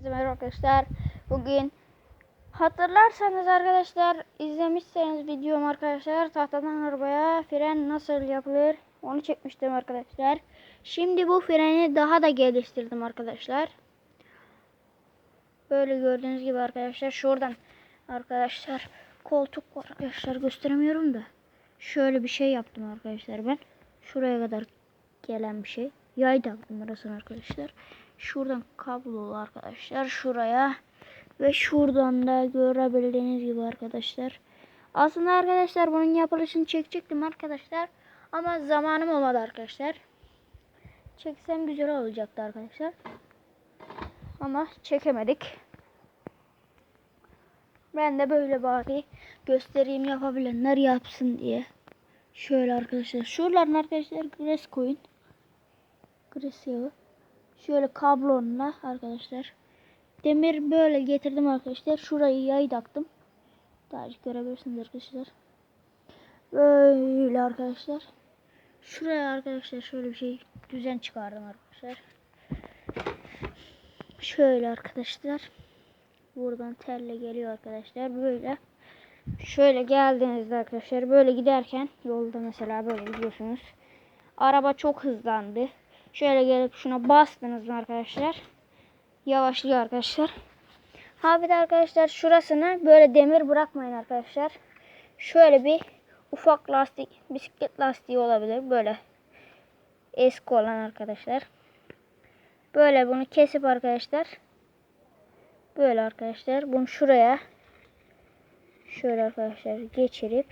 Hepinize merhaba arkadaşlar. Bugün hatırlarsanız arkadaşlar izlemişseniz videom arkadaşlar tahtadan arabaya fren nasıl yapılır onu çekmiştim arkadaşlar. Şimdi bu freni daha da geliştirdim arkadaşlar. Böyle gördüğünüz gibi arkadaşlar şuradan arkadaşlar koltuk arkadaşlar gösteremiyorum da. Şöyle bir şey yaptım arkadaşlar ben. Şuraya kadar gelen bir şey. Yay taktım arasına arkadaşlar. Şuradan kablolu arkadaşlar şuraya ve şuradan da görebildiğiniz gibi arkadaşlar. Aslında arkadaşlar bunun yapılışını çekecektim arkadaşlar. Ama zamanım olmadı arkadaşlar. Çeksem güzel olacaktı arkadaşlar. Ama çekemedik. Ben de böyle bari göstereyim yapabilenler yapsın diye. Şöyle arkadaşlar. Şuraların arkadaşlar gres koyun. Gres yağı. Şöyle kablonla arkadaşlar. Demir böyle getirdim arkadaşlar. Şurayı yay taktım. Daha görebilirsiniz arkadaşlar. Böyle arkadaşlar. Şuraya arkadaşlar şöyle bir şey düzen çıkardım arkadaşlar. Şöyle arkadaşlar. Buradan telle geliyor arkadaşlar. Böyle. Şöyle geldiğinizde arkadaşlar böyle giderken yolda mesela böyle gidiyorsunuz. Araba çok hızlandı. Şöyle gelip şuna bastınız mı arkadaşlar? Yavaşlıyor arkadaşlar. Ha bir de arkadaşlar şurasını böyle demir bırakmayın arkadaşlar. Şöyle bir ufak lastik, bisiklet lastiği olabilir. Böyle eski olan arkadaşlar. Böyle bunu kesip arkadaşlar. Böyle arkadaşlar. Bunu şuraya şöyle arkadaşlar geçirip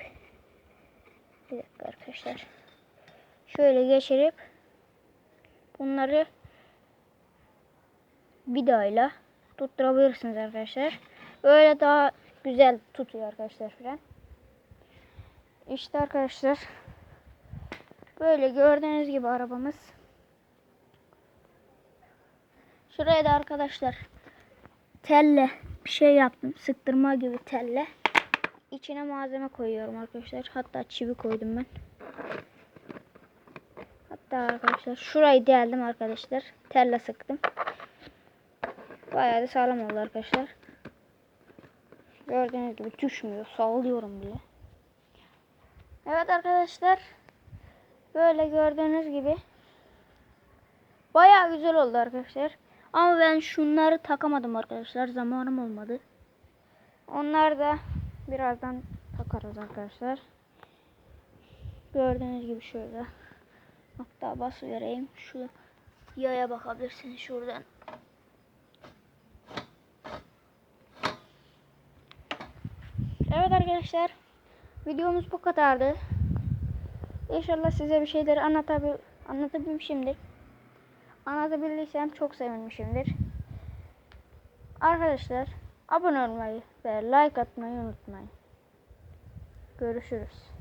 bir dakika arkadaşlar. Şöyle geçirip bunları vidayla tutturabilirsiniz arkadaşlar. Böyle daha güzel tutuyor arkadaşlar fren. İşte arkadaşlar böyle gördüğünüz gibi arabamız. Şuraya da arkadaşlar telle bir şey yaptım. Sıktırma gibi telle. İçine malzeme koyuyorum arkadaşlar. Hatta çivi koydum ben. Hatta arkadaşlar şurayı deldim arkadaşlar. Telle sıktım. Bayağı da sağlam oldu arkadaşlar. Gördüğünüz gibi düşmüyor. Sallıyorum bile. Evet arkadaşlar. Böyle gördüğünüz gibi. Bayağı güzel oldu arkadaşlar. Ama ben şunları takamadım arkadaşlar. Zamanım olmadı. Onlar da birazdan takarız arkadaşlar. Gördüğünüz gibi şöyle. Hatta bas vereyim. Şu yaya bakabilirsiniz şuradan. Evet arkadaşlar. Videomuz bu kadardı. İnşallah size bir şeyleri anlatabil anlatabilmişimdir. Anlatabildiysem çok sevinmişimdir. Arkadaşlar abone olmayı ve like atmayı unutmayın. Görüşürüz.